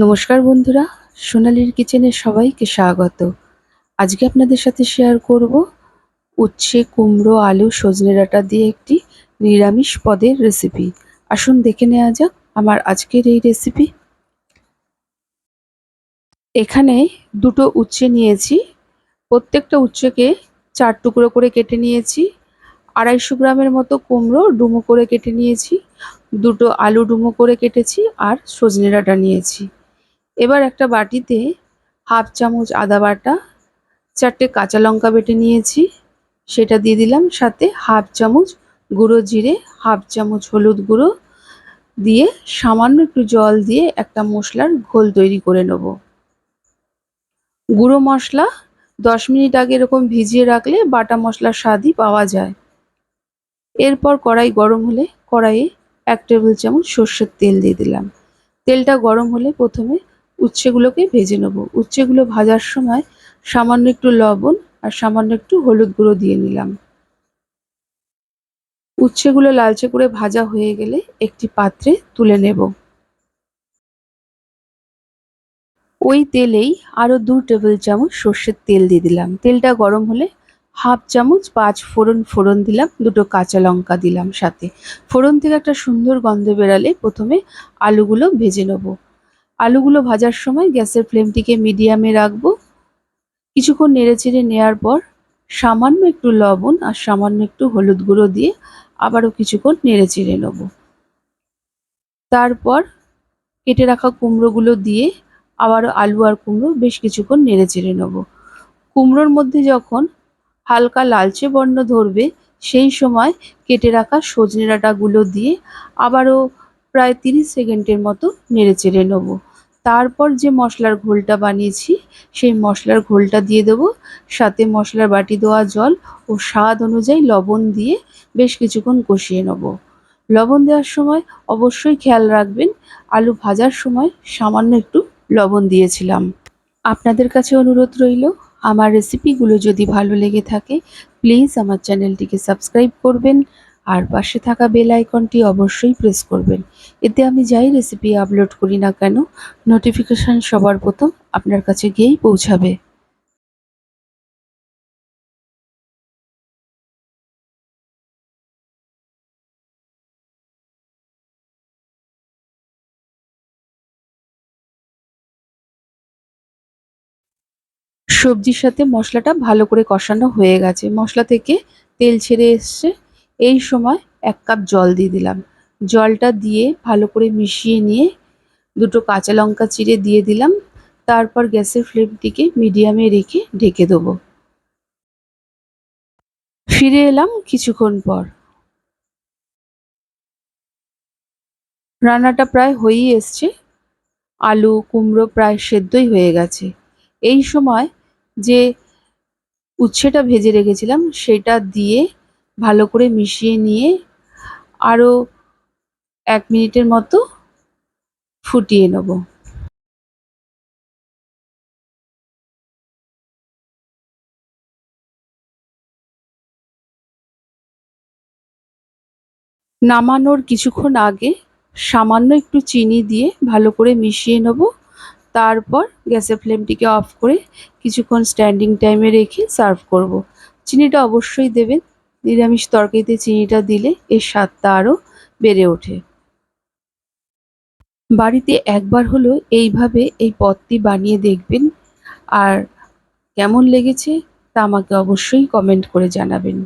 নমস্কার বন্ধুরা, সোনালির কিচেনে সবাইকে স্বাগত। আজকে আপনাদের সাথে শেয়ার করব উচ্ছে, কুমড়ো, আলু, সজনে ডাঁটা দিয়ে একটি নিরামিষ পদের রেসিপি আসুন দেখে নেওয়া যাক আমার আজকের এই রেসিপি এখানে দুটো উচ্ছে নিয়েছি। প্রত্যেকটা উচ্ছেকে চার টুকরো করে কেটে নিয়েছি। আড়াইশো গ্রামের মতো কুমড়ো ডুমো করে কেটে নিয়েছি। দুটো আলু ডুমো করে কেটেছি আর সজনে ডাঁটা নিয়েছি। এবার একটা বাটিতে হাফ চামচ আদা বাটা, চারটে কাঁচা লঙ্কা বেটে নিয়েছি, সেটা দিয়ে দিলাম সাথে হাফ চামচ গুঁড়ো জিরে, হাফ চামচ হলুদ গুঁড়ো দিয়ে সামান্য একটু জল দিয়ে একটা মশলার ঘোল তৈরি করে নেব। গুঁড়ো মশলা দশ মিনিট আগে এরকম ভিজিয়ে রাখলে বাটা মশলার স্বাদই পাওয়া যায়। এরপর কড়াই গরম হলে কড়াইয়ে এক টেবিল চামচ সর্ষের তেল দিয়ে দিলাম। তেলটা গরম হলে প্রথমে উচ্ছেগুলোকে ভেজে নেব। উচ্ছেগুলো ভাজার সময় সামান্য একটু লবণ আর সামান্য একটু হলুদ গুঁড়ো দিয়ে নিলাম। উচ্ছেগুলো লালচে করে ভাজা হয়ে গেলে একটি পাত্রে তুলে নেব। ওই তেলেই আরও দু টেবিল চামচ সর্ষের তেল দিয়ে দিলাম। তেলটা গরম হলে হাফ চামচ পাঁচ ফোড়ন ফোড়ন দিলাম, দুটো কাঁচা লঙ্কা দিলাম সাথে। ফোড়ন থেকে একটা সুন্দর গন্ধ বেরালে প্রথমে আলুগুলো ভেজে নেব। আলুগুলো ভাজার সময় গ্যাসের ফ্লেমটিকে মিডিয়ামে রাখব। কিছুক্ষণ নেড়ে নেড়েচেড়ে নেওয়ার পর সামান্য একটু লবণ আর সামান্য একটু হলুদ গুঁড়ো দিয়ে আবারও কিছুক্ষণ নেড়ে নেড়েচেড়ে নেব। তারপর কেটে রাখা কুমড়োগুলো দিয়ে আবারও আলু আর কুমড়ো বেশ কিছুক্ষণ নেড়ে নেড়েচেড়ে নেব। কুমড়োর মধ্যে যখন হালকা লালচে বর্ণ ধরবে, সেই সময় কেটে রাখা সজনে ডাঁটাগুলো দিয়ে আবারও প্রায় তিরিশ সেকেন্ডের মতো নেড়ে নেড়েচেড়ে নেব। তারপর যে মশলার ঘোলটা বানিয়েছি, সেই মশলার ঘোলটা দিয়ে দেবো। সাথে মশলার বাটি দেওয়া জল ও স্বাদ অনুযায়ী লবণ দিয়ে বেশ কিছুক্ষণ কষিয়ে নেব। লবণ দেওয়ার সময় অবশ্যই খেয়াল রাখবেন, আলু ভাজার সময় সামান্য একটু লবণ দিয়েছিলাম। আপনাদের কাছে অনুরোধ রইল, আমার রেসিপিগুলো যদি ভালো লেগে থাকে প্লিজ আমার চ্যানেলটিকে সাবস্ক্রাইব করবেন। আর পাশে থাকা বেল আইকনটি অবশ্যই প্রেস করবেন। এতে আমি যাই রেসিপি আপলোড করি না কেন নোটিফিকেশান সবার প্রথম আপনার কাছে গিয়েই পৌঁছাবে। সবজির সাথে মশলাটা ভালো করে কষানো হয়ে গেছে। মশলা থেকে তেল ছেড়ে এসছে। এই সময় এক কাপ জল দিয়ে দিলাম। জলটা দিয়ে ভালো করে মিশিয়ে নিয়ে দুটো কাঁচা লঙ্কা চিড়ে দিয়ে দিলাম। তারপর গ্যাসের ফ্লেমটিকে মিডিয়ামে রেখে ঢেকে দেবো। ফিরে এলাম কিছুক্ষণ পর। রান্নাটা প্রায় হয়েই এসছে। আলু, কুমড়ো প্রায় সেদ্ধই হয়ে গেছে। এই সময় যে উচ্ছেটা ভেজে রেখেছিলাম, সেটা দিয়ে ভালো করে মিশিয়ে নিয়ে আরও এক মিনিটের মতো ফুটিয়ে নেব। নামানোর কিছুক্ষণ আগে সামান্য একটু চিনি দিয়ে ভালো করে মিশিয়ে নেব। তারপর গ্যাসের ফ্লেমটিকে অফ করে কিছুক্ষণ স্ট্যান্ডিং টাইমে রেখে সার্ভ করব। চিনিটা অবশ্যই দেবেন। নিরামিষ তরকারিতে চিনিটা দিলে এর স্বাদটা আরও বেড়ে ওঠে। বাড়িতে একবার হলো এইভাবে এই পদটি বানিয়ে দেখবেন। আর কেমন লেগেছে তা আমাকে অবশ্যই কমেন্ট করে জানাবেন।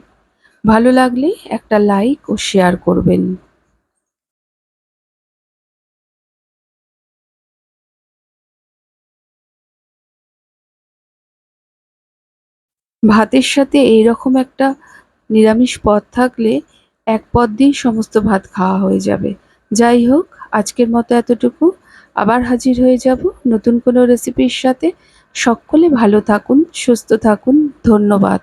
ভালো লাগলে একটা লাইক ও শেয়ার করবেন। ভাতের সাথে এইরকম একটা নিরামিষ পদ থাকলে এক পথ দিয়েই সমস্ত ভাত খাওয়া হয়ে যাবে। যাই হোক, আজকের মতো এতটুকু। আবার হাজির হয়ে যাব নতুন কোনো রেসিপির সাথে। সকলে ভালো থাকুন, সুস্থ থাকুন। ধন্যবাদ।